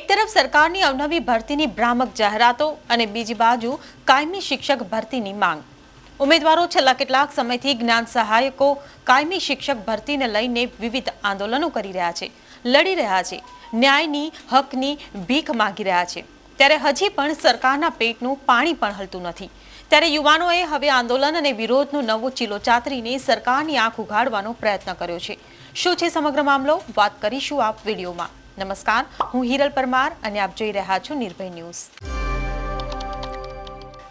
તરફ સરકારની અવનવી ભરતીની ભ્રામક જાહેરાતો અને બીજી બાજુ કાયમી શિક્ષક ભરતીની માંગ. ઉમેદવારો છેલ્લા કેટલાક સમયથી જ્ઞાન સહાયકો કાયમી શિક્ષક ભરતીને લઈને વિવિધ આંદોલનો કરી રહ્યા છે, લડી રહ્યા છે, ન્યાયની હકની ભીખ માંગી રહ્યા છે. ત્યારે હજી પણ સરકારના પેટનું પાણી પણ હલતું નથી. ત્યારે યુવાનોએ હવે આંદોલન અને વિરોધનો નવો ચીલો ચાતરીને સરકારની આંખ ઉઘાડવાનો પ્રયત્ન કર્યો છે. શું છે સમગ્ર મામલો? વાત કરીશું આપ વિડીયોમાં. નમસ્કાર. હું હિરલ પરમાર અને આપ જોઈ રહ્યા છો નિર્ભય ન્યૂઝ.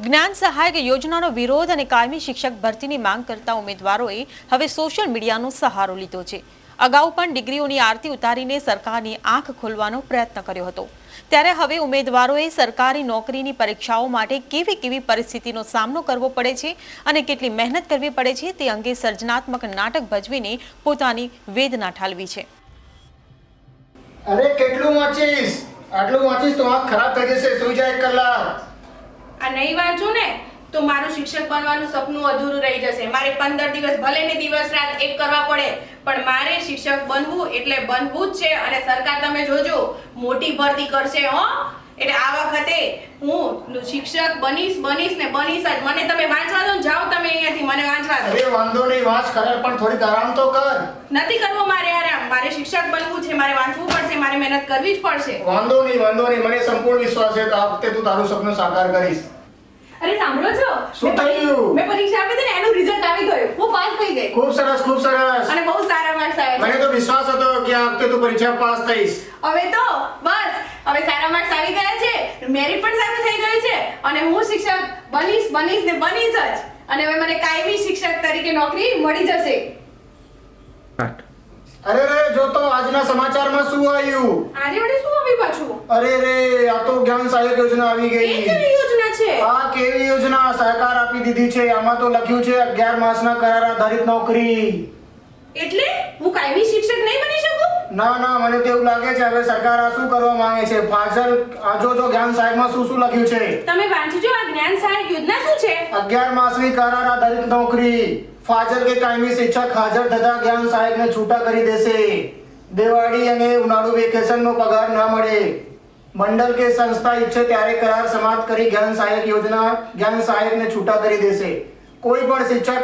જ્ઞાન સહાયક યોજનાનો વિરોધ અને કાયમી શિક્ષક ભરતીની માંગ કરતા ઉમેદવારોએ હવે સોશિયલ મીડિયાનો સહારો લીધો છે. અગાઉ પણ ડિગ્રીઓની આરતી ઉતારીને સરકારની આંખ ખોલવાનો પ્રયત્ન કર્યો હતો. ત્યારે હવે ઉમેદવારોએ સરકારી નોકરીની પરીક્ષાઓ માટે કેવી કેવી પરિસ્થિતિનો સામનો કરવો પડે છે અને કેટલી મહેનત કરવી પડે છે તે અંગે સર્જનાત્મક નાટક ભજવીને પોતાની વેદના ઠાલવી છે. અરે કેટલું વાંચીશ? આટલું વાંચીશ તો આંખ ખરાબ થઈ જશે, સુઈ જાય એક કલાક. આ નહીં વાંચું ને, તો મારું શિક્ષક બનવાનું સપનું અધૂરું રહી જશે. મારે પંદર દિવસ, ભલે ને દિવસ રાત એક કરવા પડે, પણ મારે શિક્ષક બનવું એટલે બનવું જ છે અને સરકાર તમે જોજો, મોટી ભરતી કરશે, હો. એટલે આ વખતે હું શિક્ષક બનીશ બનીશ ને બનીશ જ. મને તમે વાંચવા દો જાઓ તમે અહીંયાથી મને વાંચવા દો. અરે વાંધો નહીં વાંચ કરે પણ થોડીક આરામ તો કર. નથી કરવો મારે આરામ. મારે શિક્ષક બનવું છે મારે વાંચવું પડશે મારે મહેનત કરવી જ પડશે. વાંધો નહીં વાંધો નહીં મને સંપૂર્ણ વિશ્વાસ છે કે આ વખતે તું તારું સપનું સાકાર કરીશ. અરે સાંભળો છો? શું મેં થયું? મેં પરીક્ષા આપી હતી ને એનું રિઝલ્ટ આવી ગયું. હું પાસ થઈ ગઈ. ખૂબ સરસ ખૂબ સરસ. અને બહુ સારા માર્ક્સ આવ્યા મને તો વિશ્વાસ હતો કે આ વખતે તું પરીક્ષા પાસ થઈશ. હવે તો બસ. હવે સારા માર્ક્સ આવી ગયા છે મેરિટ પણ સારું થઈ ગયું છે અને હું શિક્ષક બનીશ બનીશ ને બનીશ જ. અને હવે મને કાયમી શિક્ષક તરીકે નોકરી મળી જશે. અરે રે જો તો આજના સમાચારમાં શું આવ્યું? આજે મને શું આવ્યું પાછું? અરે રે આ તો જ્ઞાન સહાયક યોજના આવી એ ગઈ કેવી યોજના છે? આ કેવી યોજના? સરકાર આપી દીધી છે. આમાં તો લખ્યું છે અગિયાર માસના કરાર આધારિત નોકરી. એટલે હું કાયમી શિક્ષક નહીં બની શકું? ના ના મને તો એવું લાગે છે હવે સરકાર આ શું કરવા માંગે છે? ફાજલ આ જો જ્ઞાન સાહેબમાં શું શું લખ્યું છે? તમે વાંચજો આ જ્ઞાન સહાયક યોજના શું છે? અગિયાર માસની કરાર આધારિત નોકરી. ફાજલ કે કાયમી શિક્ષક હાજર થતા જ્ઞાન સહાયકને છૂટા કરી દેશે. દિવાળી અને ઉનાળુ વેકેશનનો પગાર ના મળે. મંડળ કે સંસ્થા ઈચ્છે ત્યારે કરાર સમાપ્ત કરી જ્ઞાન સહાયક યોજના જ્ઞાન સહાયકને છૂટા કરી દેશે. કોઈ પણ શિક્ષક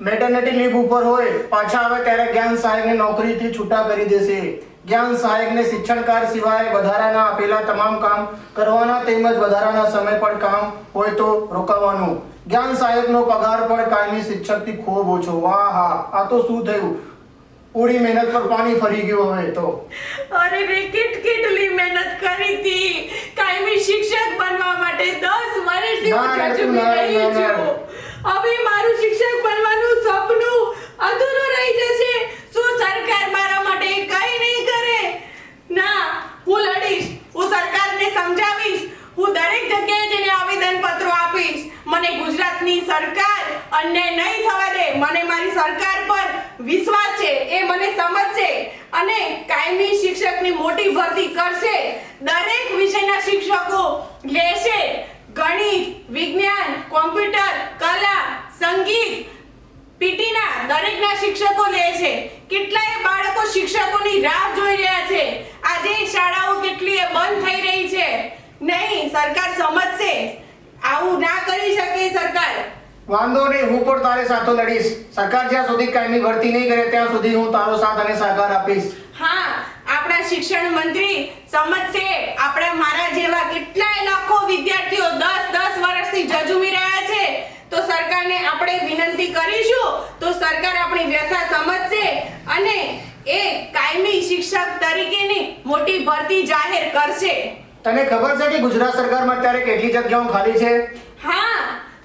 મેટર્નિટી લીવ ઉપર હોય પાછા આવે ત્યારે જ્ઞાન સહાયકને નોકરીથી છૂટા કરી દેશે. જ્ઞાન સહાયકને શિક્ષણકાર સિવાય વધારાના આપેલા તમામ કામ કરવાના તેમજ વધારાના સમય પર કામ હોય તો રોકાવાનું. જ્ઞાન સહાયકનો પગાર પણ કાયમી શિક્ષકથી ખૂબ ઓછો. વાહ હા આ તો શું થયું? પૂરી મહેનત પર પાણી ફરી ગયું હવે તો. અરે રે કેટ કેટલી મહેનત કરી હતી. કાયમી શિક્ષક બનવા માટે 10 વર્ષથી હું ના, રહી. છું. હવે મારું સપનું અધૂરું રહી જશે. શું સરકાર મારા માટે કંઈ નહીં કરે? ના, હું લડીશ. હું સરકારને સમજાવીશ. હું દરેક જગ્યાએ જઈને આવેદન પત્રો આપીશ. મને ગુજરાતની સરકાર અન્યાય નહીં થવા દે. મને મારી સરકાર પર વિશ્વાસ છે. એ મને સમજશે. અને કાયમી શિક્ષકની મોટી ભરતી કરશે. દરેક વિષયના શિક્ષકો લેશે. ગણિત, વિજ્ઞાન, કોમ્પ્યુટર, કલા, સંગીત પીટીના દરેકના શિક્ષકો લે છે. કેટલાય બાળકો શિક્ષકોની રાહ જોઈ રહ્યા છે. આજે શાળાઓ કેટલી બંધ થઈ રહી છે. નહીં સરકાર સમજશે. આવું ના કરી શકે સરકાર. વાંધો નહીં હું પણ તારે સાથે લડીશ. સરકાર જ્યાં સુધી કાયમી ભરતી નહીં કરે ત્યાં સુધી હું તારો સાથ અને સહકાર આપીશ. હા આપણા શિક્ષણ મંત્રી સમજશે. આપણા મારા જેવા કેટલાય લાખો વિદ્યાર્થીઓ 10 10 વર્ષથી જજુમી રહ્યા છે. તો સરકારને આપણે વિનંતી કરીશું તો સરકાર આપણી વ્યથા સમજશે અને એ કાયમી શિક્ષક તરીકેની મોટી ભરતી જાહેર કરશે. તને ખબર છે કે ગુજરાત સરકારમાં અત્યારે કેટલી જગ્યાઓ ખાલી છે? હા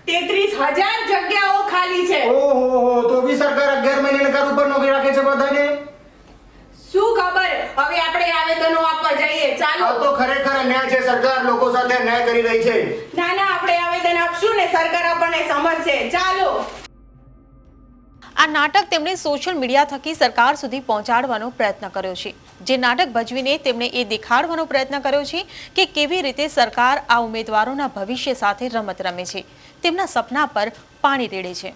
તેત્રીસ હજાર જગ્યાઓ ખાલી છે. ઓહો તો બી સરકાર અગિયાર મહિને કર ઉપર નોકરી રાખે છે બધાને? શું ખબર? હવે આપણે આવેદનો આપવા જઈએ. ચાલો. તો ખરેખર અન્યાય છે. સરકાર લોકો સાથે અન્યાય કરી રહી છે. ના ના આપણે આવેદન આપશું ને સરકાર આપણને સમજશે. ચાલો. આ નાટક તેમણે સોશિયલ મીડિયા થકી સરકાર સુધી પહોંચાડવાનો પ્રયત્ન કર્યો છે. જે નાટક ભજવીને તેમણે એ દેખાડવાનો પ્રયત્ન કર્યો છે કે કેવી રીતે સરકાર આ ઉમેદવારોના ભવિષ્ય સાથે રમત રમે છે. તેમના સપના પર પાણી રેડે છે.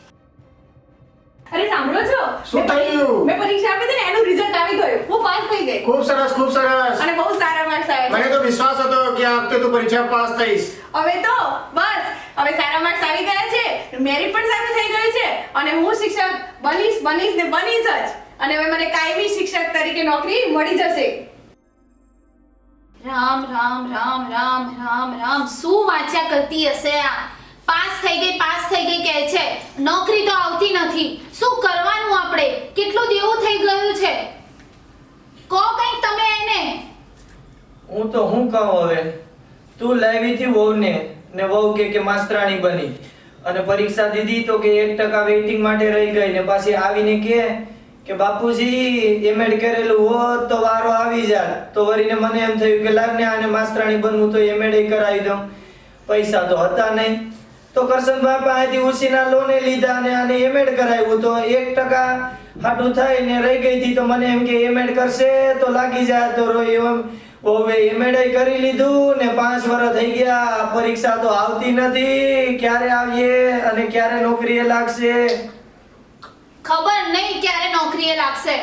અરે સાંભળો છો? શું થયું? મેં પરીક્ષા આપી હતી ને એનું રિઝલ્ટ આવી ગયું. હું પાસ થઈ ગઈ. ખૂબ સરસ ખૂબ સરસ. અને બહુ સારા માર્ક્સ આવ્યા મને તો વિશ્વાસ હતો કે આ વખતે તું પરીક્ષા પાસ થઈશ. હવે તો બસ. હવે સારા માર્ક્સ આવી ગયા છે. મેરિટ પણ સારું થઈ ગયું છે. અને હું શિક્ષક બનીશ બનીશ ને બનીશ જ. અને હવે મને કાયમી શિક્ષક તરીકે નોકરી મળી જશે. રામ રામ રામ રામ રામ રામ. શું વાંચ્યા કરતી હશે આ? પાસ થઈ ગઈ પાસ થઈ ગઈ કહે છે. નોકરી તો આવતી નથી. શું કરવાનું આપણે? કેટલું દેવું થઈ ગયું છે? કહો કંઈક તમે એને. હું તો હું કહું હવે? તું લાવી થી વહુને ને વહુ કે કે માસ્તરાણી બની. અને પરીક્ષા દીધી તો કે એક ટકા વેઇટિંગ માટે રહી ગઈ ને પાછી આવીને કે કે બાપુજી એમએડ કરેલું હોત તો વારો આવી જાત. તો વળીને મને એમ થયું કે લાગને આને માસ્તરાણી બનવું તો એમએડ કરાવી દઉં. પૈસા તો હતા નહીં. તો કરશનભાઈ પાસેથી ઉછીના લોને લીધા અને આને એમએડ કરાવ્યું. તો એક ટકા હાટું થાય ને રહી ગઈ હતી તો મને એમ કે એમએડ કરશે તો લાગી જાય તો રોય એમ. હવે એમએડ કરી લીધું ને પાંચ વર્ષ થઈ ગયા. પરીક્ષા તો આવતી નથી. ક્યારે આવીએ અને ક્યારે નોકરીએ લાગશે? ખબર નહીં ક્યારે નોકરીએ લાગશે.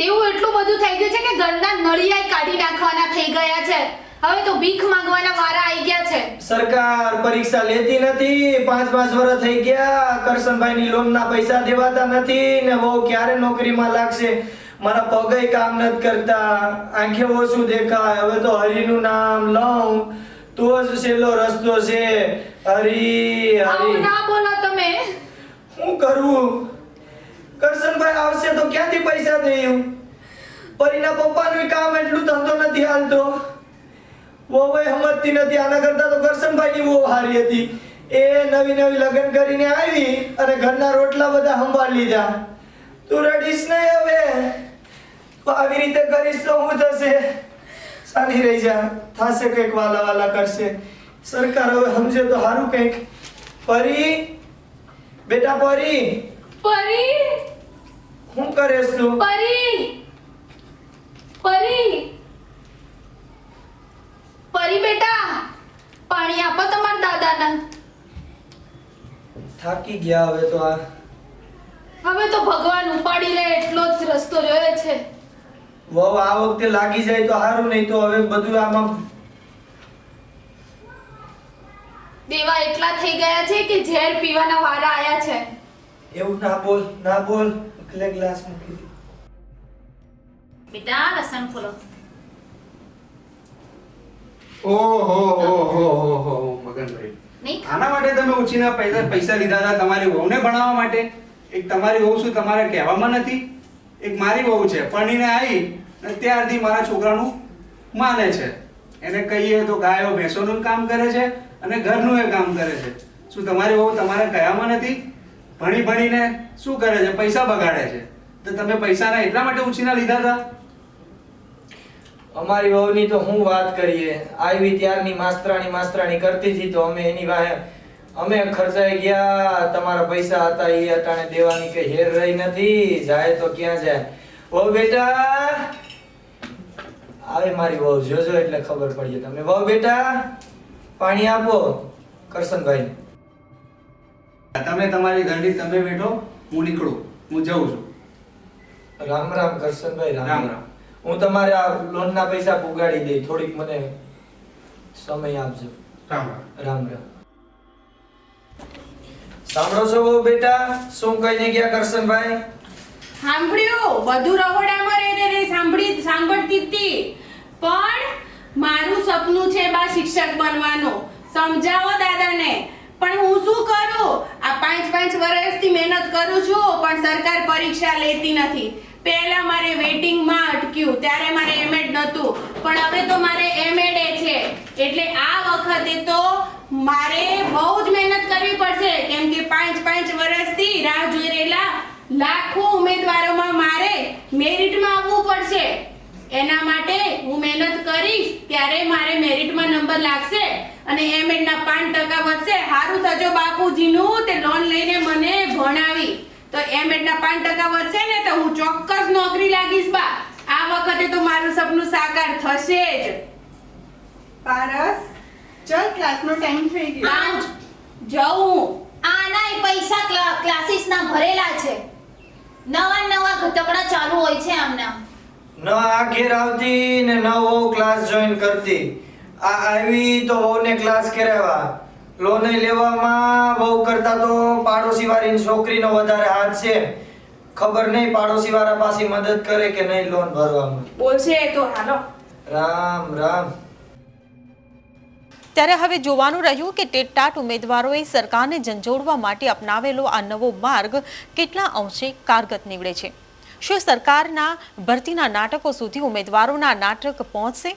દેવું એટલું બધું થઈ ગયું છે કે ઘરના નળિયા કાઢી નાખવાના થઈ ગયા છે. હવે તો ભીખ માંગવાના વારા આવી ગયા છે. સરકાર પરીક્ષા લેતી નથી પાંચ પાંચ વર્ષ થઈ ગયા કરશનભાઈની લોનના પૈસા દેવાતા નથી ને વહુ ક્યારે નોકરીમાં લાગશે? મારા પગે કામ નથી કરતા આંખે ઓછું દેખાય હવે તો હરિનું નામ લઉં. તો જ છેલ્લો રસ્તો છે. હરી હરી. ના બોલો તમે. શું કરવું કરશનભાઈ આવશે તો ક્યાંથી પૈસા દઉં? પરીના પપ્પાનું કામ એટલું ધંધો નથી હાલતો. વહુએ સમજતી નથી. આના કરતા તો કરશનભાઈની બહુ હારી હતી. એ નવી નવી લગ્ન કરીને આવી અને ઘરના રોટલા બધા સંભાળી લીધા. તું રડીશ ને હવે? તો આવી રીતે કરીશ તો શું થશે? સાની રહી જા. થાશે કંઈક વાલા વાલા કરશે. સરકાર હવે સમજે તો સારું કંઈક. પરી બેટા પરી. પરી. શું કરેસ તું? પરી. પરી. પરી બેટા પાણી આપો તમારા દાદાને. થાકી ગયા હવે તો આ. હવે તો ભગવાન ઉપાડી લે એટલો જ રસ્તો રહ્યો છે. વહુ આ વખતે લાગી જાય તો સારું નહીં તો હવે બધું આમાં દેવા એટલા થઈ ગયા છે કે ઝેર પીવાના વારા આયા છે? એવું ના બોલ ના બોલ. એટલે ગ્લાસ મૂકી દે. બેટા લસણ ફોલો ઓહો હો હો હો હો મગનભાઈ. નહીં આના માટે તમે ઉછીના પૈસા પૈસા લીધા હતા તમારી વહુને ભણાવવા માટે? એક તમારી વહુ શું તમારે કહેવામાં નથી? એક મારી વહુ છે પરણીને આવી અને ત્યારથી મારા છોકરાનું માને છે. એને કહીએ તો ગાયો ભેંસોનું કામ કરે છે. અને ઘરનું એ કામ કરે છે. શું તમારી વહુ તમારે કયામાં નથી? ભણી ભણીને શું કરે છે? પૈસા બગાડે છે. તો તમે પૈસાના એટલા માટે ઉછીના લીધા હતા? અમારી વહુની તો હું વાત કરીએ. આવી ત્યારની માસ્તરાણી માસ્તરાણી કરતી હતી તો અમે એની વાહે, અમે ખર્ચાઈ ગયા. તમારા પૈસા હતા, એ અટાણે દેવાની કઈ હેર રહી નથી. જાય તો ક્યાં જાય? ઓ બેટા! આવે મારી વહુ, જોજો એટલે ખબર પડીએ તમે વહુ બેટા! પાણી આપો કરશનભાઈ. તમે તમારી ગાડી તમે બેઠો હું નીકળું હું જઉં છું. રામ રામ કરશનભાઈ રામ રામ. હું તમારે આ લોનના પૈસા પુગાડી દઈ થોડીક મને સમય આપજો. રામ રામ. રામ રામ. સાંભળો છો બહુ બેટા શું કહીને ગયા કરશનભાઈ? સાંભળ્યું બધું રહોડામાં રહીને રહી સાંભળી સાંભળતી હતી. પણ મારું સપનું છે બા શિક્ષક બનવાનું. સમજાવો દાદાને. પણ હું શું કરું? આ પાંચ પાંચ વર્ષથી મહેનત કરું છું, પણ સરકાર પરીક્ષા લેતી નથી. પહેલા મારે વેટિંગમાં અટક્યું, ત્યારે મારે એમએડ નહોતું. પણ હવે તો મારે એમએડ છે. એટલે આ વખતે તો મારે બહુ જ મહેનત કરવી પડશે. કેમ કે પાંચ પાંચ વર્ષથી રાહ જોઈ રહેલા લાખો ઉમેદવારોમાં મારે મેરિટમાં આવવું પડશે એના માટે હું મહેનત કરીશ ત્યારે મારે મેરિટમાં લાગશે અને એમએડના પાંચ ટકા વધશે. સારું થજો બાપુજીનું તે લોન લઈને મને ભણાવી. તો એમએડના પાંચ ટકા વધશે ને તો હું ચોક્કસ નોકરી લાગીશ બા. આ વખતે તો મારું સપનું સાકાર થશે જ. પારસ ચલ ક્લાસનો ટાઈમ થઈ ગયો. જવું આનાય પૈસા પૈસા ક્લા- ક્લાસીસના ભરેલા છે. નવા નવા ઘટકડા ચાલુ હોય છે આમના. ન આ ઘેર આવતી ને નવો ક્લાસ જોઈન કરતી. આ આવી તો વહુને ક્લાસ કરાવ્યા. લોન લેવામાં બહુ કરતા તો પાડોશી વાળીની છોકરીનો વધારે હાથ છે. ખબર નહીં પાડોશી વાળા પાસે મદદ કરે કે નહીં લોન ભરવામાં. બોલશે તો હાલો. રામ રામ. ત્યારે હવે જોવાનું રહ્યું કે ટેટટાટ ઉમેદવારોએ સરકારને ઝંઝોડવા માટે અપનાવેલો આ નવો માર્ગ કેટલા અંશે કારગત નીવડે છે? શું સરકારના ભરતીના નાટકો સુધી ઉમેદવારોના નાટક પહોંચશે?